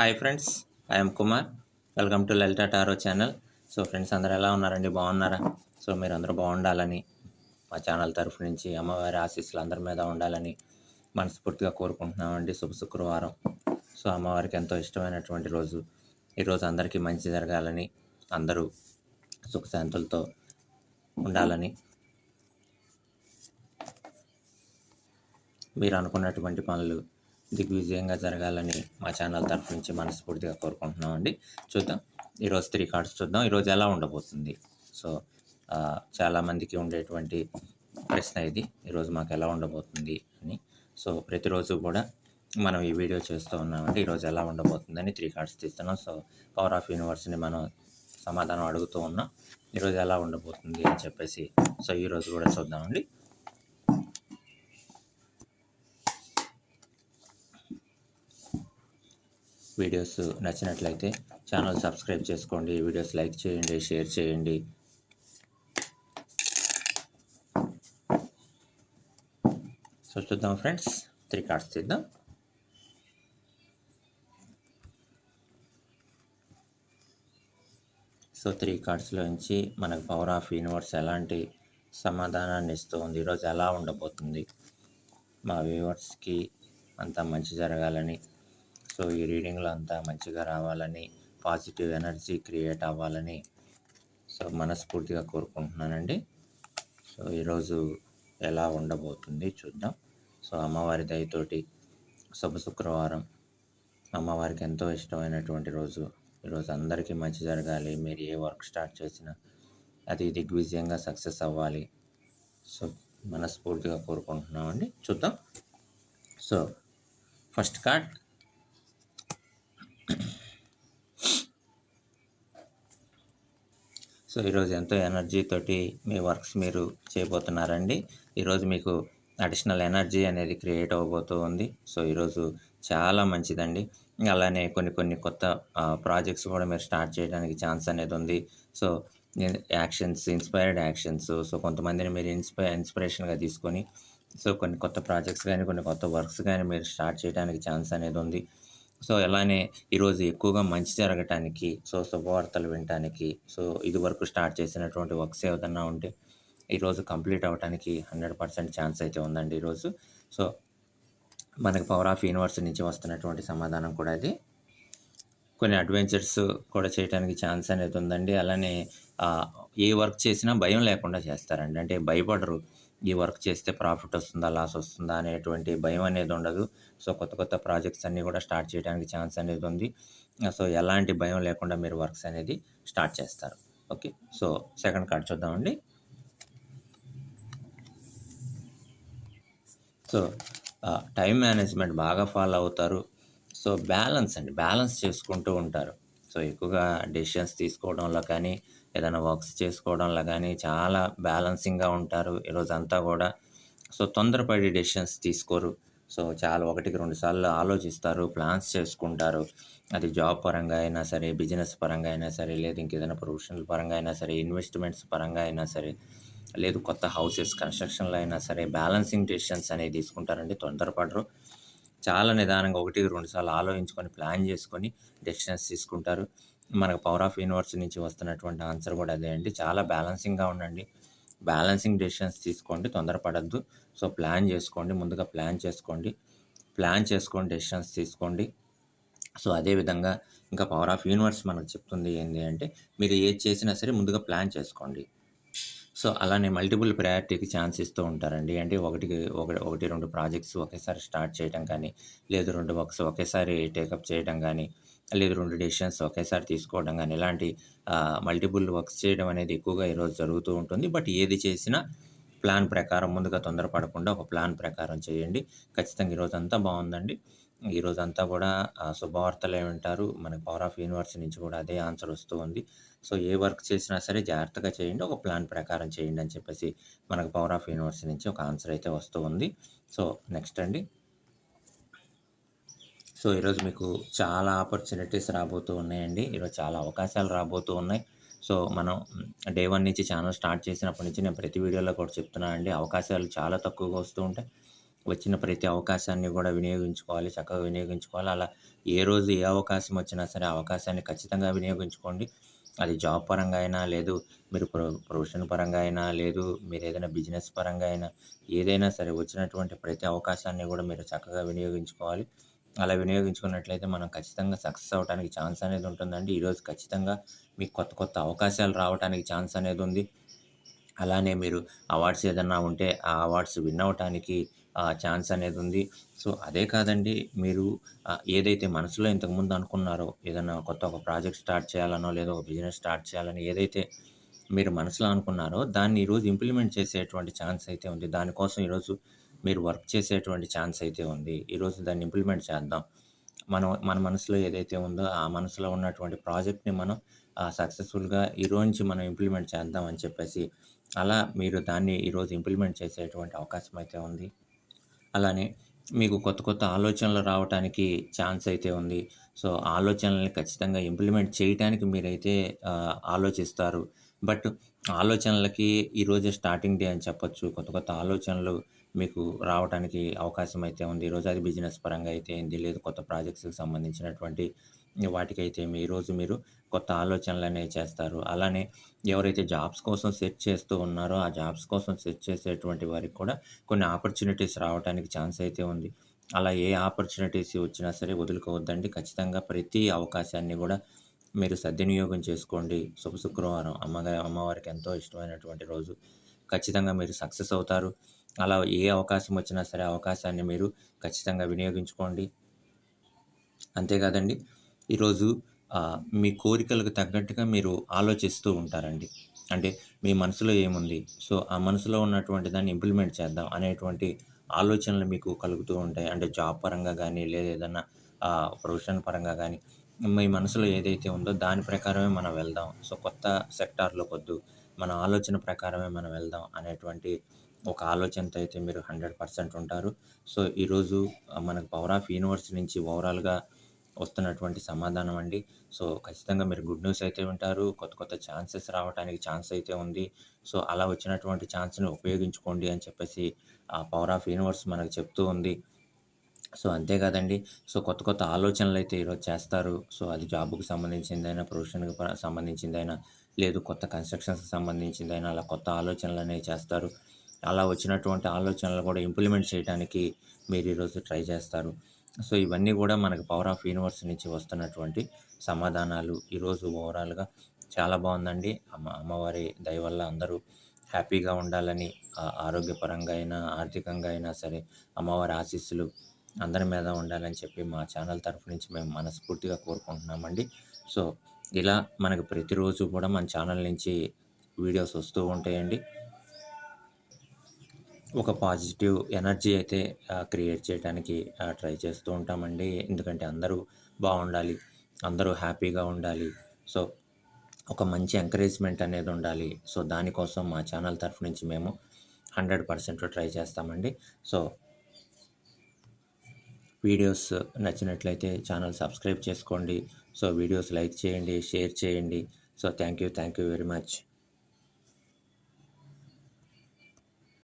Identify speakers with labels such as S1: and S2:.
S1: Hi friends I'm Kumar welcome to Lalitha tarot channel so friends అందరూ ఎలా ఉన్నారండి? బాగున్నారా? సో మీరు అందరూ బాగుండాలని మా ఛానల్ తరఫు నుంచి అమ్మవారి ఆశీస్సులు అందరి మీద ఉండాలని మనస్ఫూర్తిగా కోరుకుంటున్నామండి. శుభ శుక్రవారం. సో అమ్మవారికి ఎంతో ఇష్టమైనటువంటి రోజు. ఈరోజు అందరికీ మంచి జరగాలని అందరూ సుఖశాంతులతో ఉండాలని మీరు అనుకున్నటువంటి పనులు దిగ్విజయంగా జరగాలని మా ఛానల్ తరఫు నుంచి మనస్ఫూర్తిగా కోరుకుంటున్నామండి. చూద్దాం. ఈరోజు త్రీ కార్డ్స్ చూద్దాం. ఈరోజు ఎలా ఉండబోతుంది? సో చాలామందికి ఉండేటువంటి ప్రశ్న ఇది. ఈరోజు మాకు ఎలా ఉండబోతుంది అని. సో ప్రతిరోజు కూడా మనం ఈ వీడియో చేస్తూ ఉన్నామంటే ఈరోజు ఎలా ఉండబోతుందని త్రీ కార్డ్స్ తీస్తున్నాం. సో పవర్ ఆఫ్ యూనివర్స్ని మనం సమాధానం అడుగుతూ ఉన్నాం. ఈరోజు ఎలా ఉండబోతుంది అని చెప్పేసి సో ఈరోజు కూడా చూద్దామండి. వీడియోస్ నచ్చినట్లయితే ఛానల్ సబ్స్క్రైబ్ చేసుకోండి వీడియోస్ లైక్ చేయండి షేర్ చేయండి. సో చూద్దాం ఫ్రెండ్స్ త్రీ కార్డ్స్ తీద్దాం. సో త్రీ కార్డ్స్లో నుంచి మనకు పవర్ ఆఫ్ యూనివర్స్ ఎలాంటి సమాధానాన్ని ఇస్తూ ఉంది ఈరోజు ఎలా ఉండబోతుంది మా వ్యూవర్స్కి అంతా మంచి జరగాలని సో ఈ రీడింగ్లో అంతా మంచిగా రావాలని పాజిటివ్ ఎనర్జీ క్రియేట్ అవ్వాలని సో మనస్ఫూర్తిగా కోరుకుంటున్నానండి. సో ఈరోజు ఎలా ఉండబోతుంది చూద్దాం. సో అమ్మవారి దయతోటి శుభ శుక్రవారం. అమ్మవారికి ఎంతో ఇష్టమైనటువంటి రోజు. ఈరోజు అందరికీ మంచి జరగాలి. మీరు ఏ వర్క్ స్టార్ట్ చేసినా అది దిగ్విజయంగా సక్సెస్ అవ్వాలి. సో మనస్ఫూర్తిగా కోరుకుంటున్నామండి. చూద్దాం. సో ఫస్ట్ కార్డ్ సో ఈరోజు ఎంతో ఎనర్జీ తోటి మీ వర్క్స్ మీరు చేయబోతున్నారండి. ఈరోజు మీకు అడిషనల్ ఎనర్జీ అనేది క్రియేట్ అవ్వబోతూ ఉంది. సో ఈరోజు చాలా మంచిదండి. అలానే కొన్ని కొన్ని కొత్త ప్రాజెక్ట్స్ కూడా మీరు స్టార్ట్ చేయడానికి ఛాన్స్ అనేది ఉంది. So actions inspired actions so కొంతమందిని మీరు ఇన్స్పై ఇన్స్పిరేషన్గా తీసుకొని సో కొన్ని కొత్త ప్రాజెక్ట్స్ కానీ కొన్ని కొత్త వర్క్స్ కానీ మీరు స్టార్ట్ చేయడానికి ఛాన్స్ అనేది ఉంది. సో అలానే ఈరోజు ఎక్కువగా మంచి జరగటానికి సో శుభవార్తలు వినటానికి సో ఇది వరకు స్టార్ట్ చేసినటువంటి వర్క్స్ ఏదన్నా ఉంటే ఈరోజు కంప్లీట్ అవ్వడానికి హండ్రెడ్ పర్సెంట్ ఛాన్స్ అయితే ఉందండి ఈరోజు సో మనకి పవర్ ఆఫ్ యూనివర్స్ నుంచి వస్తున్నటువంటి సమాధానం కూడా అది కొన్ని అడ్వెంచర్స్ కూడా చేయడానికి ఛాన్స్ అనేది ఉందండి. అలానే ఏ వర్క్ చేసినా భయం లేకుండా చేస్తారండి. అంటే భయపడరు. ఈ వర్క్ చేస్తే ప్రాఫిట్ వస్తుందా లాస్ వస్తుందా అనేటువంటి భయం అనేది ఉండదు. సో కొత్త కొత్త ప్రాజెక్ట్స్ అన్నీ కూడా స్టార్ట్ చేయడానికి ఛాన్స్ అనేది ఉంది. సో ఎలాంటి భయం లేకుండా మీరు వర్క్స్ అనేది స్టార్ట్ చేస్తారు. ఓకే. సో సెకండ్ కార్డ్ చూద్దామండి సో టైం మేనేజ్మెంట్ బాగా ఫాలో అవుతారు. సో బ్యాలెన్స్ అండి. బ్యాలెన్స్ చేసుకుంటూ ఉంటారు. సో ఎక్కువగా డెసిషన్స్ తీసుకోవడంలో కానీ ఏదైనా వర్క్స్ చేసుకోవడంలో కానీ చాలా బ్యాలెన్సింగ్గా ఉంటారు ఈరోజు అంతా కూడా. సో తొందరపడి డెసిషన్స్ తీసుకోరు. సో చాలా ఒకటికి రెండు సార్లు ఆలోచిస్తారు ప్లాన్స్ చేసుకుంటారు. అది జాబ్ పరంగా అయినా సరే బిజినెస్ పరంగా అయినా సరే లేదు ఇంకేదైనా ప్రొఫెషనల్ పరంగా అయినా సరే ఇన్వెస్ట్మెంట్స్ పరంగా అయినా సరే లేదు కొత్త హౌసెస్ కన్స్ట్రక్షన్లో అయినా సరే బ్యాలెన్సింగ్ డెసిషన్స్ అనేవి తీసుకుంటారండి తొందరపడరు. చాలా నిదానంగా ఒకటి రెండు సార్లు ఆలోచించుకొని ప్లాన్ చేసుకొని డెసిషన్స్ తీసుకుంటారు. మనకు పవర్ ఆఫ్ యూనివర్స్ నుంచి వస్తున్నటువంటి ఆన్సర్ కూడా అదే అండి. చాలా బ్యాలెన్సింగ్గా ఉండండి. బ్యాలెన్సింగ్ డెసిషన్స్ తీసుకోండి తొందరపడద్దు. సో ప్లాన్ చేసుకోండి ముందుగా ప్లాన్ చేసుకోండి. ప్లాన్ చేసుకోండి డెసిషన్స్ తీసుకోండి. సో అదేవిధంగా ఇంకా పవర్ ఆఫ్ యూనివర్స్ మనకు చెప్తుంది ఏంటి అంటే మీరు ఏది చేసినా సరే ముందుగా ప్లాన్ చేసుకోండి. సో అలానే మల్టిపుల్ ప్రయారిటీకి ఛాన్స్ ఇస్తూ ఉంటారండి. అంటే ఒకటికి ఒకటి ఒకటి రెండు ప్రాజెక్ట్స్ ఒకేసారి స్టార్ట్ చేయడం కానీ లేదు రెండు వర్క్స్ ఒకేసారి టేకప్ చేయడం కానీ లేదు రెండు డెసిషన్స్ ఒకేసారి తీసుకోవడం కానీ ఇలాంటి మల్టిపుల్ వర్క్స్ చేయడం అనేది ఎక్కువగా ఈరోజు జరుగుతూ ఉంటుంది. బట్ ఏది చేసినా ప్లాన్ ప్రకారం ముందుగా తొందరపడకుండా ఒక ప్లాన్ ప్రకారం చేయండి. ఖచ్చితంగా ఈరోజు అంతా బాగుందండి. ఈరోజు అంతా కూడా శుభవార్తలు శుభవార్తలే మన పవర్ ఆఫ్ యూనివర్స్ నుంచి కూడా అదే ఆన్సర్ వస్తూ ఉంది. సో ఏ వర్క్ చేసినా సరే జాగ్రత్తగా చేయండి. ఒక ప్లాన్ ప్రకారం చేయండి అని చెప్పేసి మనకు పవర్ ఆఫ్ యూనివర్స్ నుంచి ఒక ఆన్సర్ అయితే వస్తూ ఉంది. సో నెక్స్ట్ అండి. సో ఈరోజు మీకు చాలా ఆపర్చునిటీస్ రాబోతూ ఉన్నాయండి. ఈరోజు చాలా అవకాశాలు రాబోతూ ఉన్నాయి. సో మనం డే వన్ నుంచి ఛానల్ స్టార్ట్ చేసినప్పటి నుంచి నేను ప్రతి వీడియోలో కూడా చెప్తున్నానండి అవకాశాలు చాలా తక్కువగా వస్తూ ఉంటాయి. వచ్చిన ప్రతి అవకాశాన్ని కూడా వినియోగించుకోవాలి చక్కగా వినియోగించుకోవాలి. అలా ఏ రోజు ఏ అవకాశం వచ్చినా సరే అవకాశాన్ని ఖచ్చితంగా వినియోగించుకోండి. అది జాబ్ పరంగా అయినా లేదు మీరు ప్రొ ప్రొఫెషన్ పరంగా అయినా లేదు మీరు ఏదైనా బిజినెస్ పరంగా అయినా ఏదైనా సరే వచ్చినటువంటి ప్రతి అవకాశాన్ని కూడా మీరు చక్కగా వినియోగించుకోవాలి. అలా వినియోగించుకున్నట్లయితే మనం ఖచ్చితంగా సక్సెస్ అవ్వడానికి ఛాన్స్ అనేది ఉంటుందండి. ఈరోజు ఖచ్చితంగా మీకు కొత్త కొత్త అవకాశాలు రావడానికి ఛాన్స్ అనేది ఉంది. అలానే మీరు అవార్డ్స్ ఏదన్నా ఉంటే ఆ అవార్డ్స్ విన్ అవ్వటానికి ఛాన్స్ అనేది ఉంది. సో అదే కాదండి మీరు ఏదైతే మనసులో ఇంతకుముందు అనుకున్నారో ఏదన్నా కొత్త ఒక ప్రాజెక్ట్ స్టార్ట్ చేయాలనో లేదా ఒక బిజినెస్ స్టార్ట్ చేయాలని ఏదైతే మీరు మనసులో అనుకున్నారో దాన్ని ఈరోజు ఇంప్లిమెంట్ చేసేటువంటి ఛాన్స్ అయితే ఉంది. దానికోసం ఈరోజు మీరు వర్క్ చేసేటువంటి ఛాన్స్ అయితే ఉంది. ఈరోజు దాన్ని ఇంప్లిమెంట్ చేద్దాం. మనం మన మనసులో ఏదైతే ఉందో ఆ మనసులో ఉన్నటువంటి ప్రాజెక్ట్ని మనం సక్సెస్ఫుల్గా ఈరోజు నుంచి మనం ఇంప్లిమెంట్ చేద్దాం అని చెప్పేసి అలా మీరు దాన్ని ఈరోజు ఇంప్లిమెంట్ చేసేటువంటి అవకాశం అయితే ఉంది. అలానే మీకు కొత్త కొత్త ఆలోచనలు రావటానికి ఛాన్స్ అయితే ఉంది. సో ఆలోచనల్ని ఖచ్చితంగా ఇంప్లిమెంట్ చేయటానికి మీరైతే ఆలోచిస్తారు. బట్ ఆలోచనలకి ఈరోజే స్టార్టింగ్ డే అని చెప్పొచ్చు. కొత్త కొత్త ఆలోచనలు మీకు రావటానికి అవకాశం అయితే ఉంది ఈరోజు అది బిజినెస్ పరంగా అయితే అయింది లేదు. కొత్త ప్రాజెక్ట్స్కి సంబంధించినటువంటి వాటికైతే మీ ఈరోజు మీరు కొత్త ఆలోచనలు అనేవి చేస్తారు. అలానే ఎవరైతే జాబ్స్ కోసం సెర్చ్ చేస్తూ ఉన్నారో ఆ జాబ్స్ కోసం సెర్చ్ చేసేటువంటి వారికి కూడా కొన్ని ఆపర్చునిటీస్ రావడానికి ఛాన్స్ అయితే ఉంది. అలా ఏ ఆపర్చునిటీస్ వచ్చినా సరే వదులుకోవద్దండి. ఖచ్చితంగా ప్రతి అవకాశాన్ని కూడా మీరు సద్వినియోగం చేసుకోండి. శుభ శుక్రవారం. అమ్మగారి అమ్మవారికి ఎంతో ఇష్టమైనటువంటి రోజు. ఖచ్చితంగా మీరు సక్సెస్ అవుతారు. అలా ఏ అవకాశం వచ్చినా సరే అవకాశాన్ని మీరు ఖచ్చితంగా వినియోగించుకోండి. అంతేకాదండి ఈరోజు మీ కోరికలకు తగ్గట్టుగా మీరు ఆలోచిస్తూ ఉంటారండి. అంటే మీ మనసులో ఏముంది? సో ఆ మనసులో ఉన్నటువంటి దాన్ని ఇంప్లిమెంట్ చేద్దాం అనేటువంటి ఆలోచనలు మీకు కలుగుతూ ఉంటాయి. అంటే జాబ్ పరంగా కానీ లేదా ఏదన్నా ప్రొఫెషన్ పరంగా కానీ మీ మనసులో ఏదైతే ఉందో దాని ప్రకారమే మనం వెళ్దాం. సో కొత్త సెక్టార్లో కొద్దు మన ఆలోచన ప్రకారమే మనం వెళ్దాం అనేటువంటి ఒక ఆలోచనతో అయితే మీరు హండ్రెడ్ పర్సెంట్ ఉంటారు. సో ఈరోజు మనకు పవర్ ఆఫ్ యూనివర్స్ నుంచి ఓవరాల్గా వస్తున్నటువంటి సమాధానం అండి. సో ఖచ్చితంగా మీరు గుడ్ న్యూస్ అయితే వింటారు. కొత్త కొత్త ఛాన్సెస్ రావడానికి ఛాన్స్ అయితే ఉంది. సో అలా వచ్చినటువంటి ఛాన్స్ని ఉపయోగించుకోండి అని చెప్పేసి ఆ పవర్ ఆఫ్ యూనివర్స్ మనకు చెప్తూ ఉంది. సో అంతే కదండి. సో కొత్త కొత్త ఆలోచనలు అయితే ఈరోజు చేస్తారు. సో అది జాబ్కు సంబంధించిందైనా, ప్రొఫెషన్‌కి సంబంధించిందైనా, లేదు కొత్త కన్‌స్ట్రక్షన్స్‌కి సంబంధించిందైనా అలా కొత్త ఆలోచనలు అనేవి చేస్తారు. అలా వచ్చినటువంటి ఆలోచనలు కూడా ఇంప్లిమెంట్ చేయడానికి మీరు ఈరోజు ట్రై చేస్తారు. సో ఇవన్నీ కూడా మనకు పవర్ ఆఫ్ యూనివర్స్ నుంచి వస్తున్నటువంటి సమాధానాలు. ఈరోజు ఓవరాల్‌గా చాలా బాగుందండి. అమ్మ అమ్మవారి దయ వల్ల అందరూ హ్యాపీగా ఉండాలని ఆరోగ్యపరంగా అయినా, ఆర్థికంగా అయినా సరే అమ్మవారి ఆశీస్సులు అందరి మీద ఉండాలని చెప్పి మా ఛానల్ తరఫు నుంచి మేము మనస్ఫూర్తిగా కోరుకుంటున్నామండి సో ఇలా మనకు ప్రతిరోజు కూడా మన ఛానల్ నుంచి వీడియోస్ వస్తూ ఉంటాయండి ఒక పాజిటివ్ ఎనర్జీ అయితే క్రియేట్ చేయడానికి ట్రై చేస్తూ ఉంటామండి. ఎందుకంటే అందరూ బాగుండాలి అందరూ హ్యాపీగా ఉండాలి. సో ఒక మంచి ఎంకరేజ్మెంట్ అనేది ఉండాలి. సో దానికోసం మా ఛానల్ తరఫు నుంచి మేము హండ్రెడ్ పర్సెంట్ ట్రై చేస్తామండి. సో వీడియోస్ నచ్చినట్లయితే ఛానల్ సబ్స్క్రైబ్ చేసుకోండి. సో వీడియోస్ లైక్ చేయండి షేర్ చేయండి. So thank you thank you very much.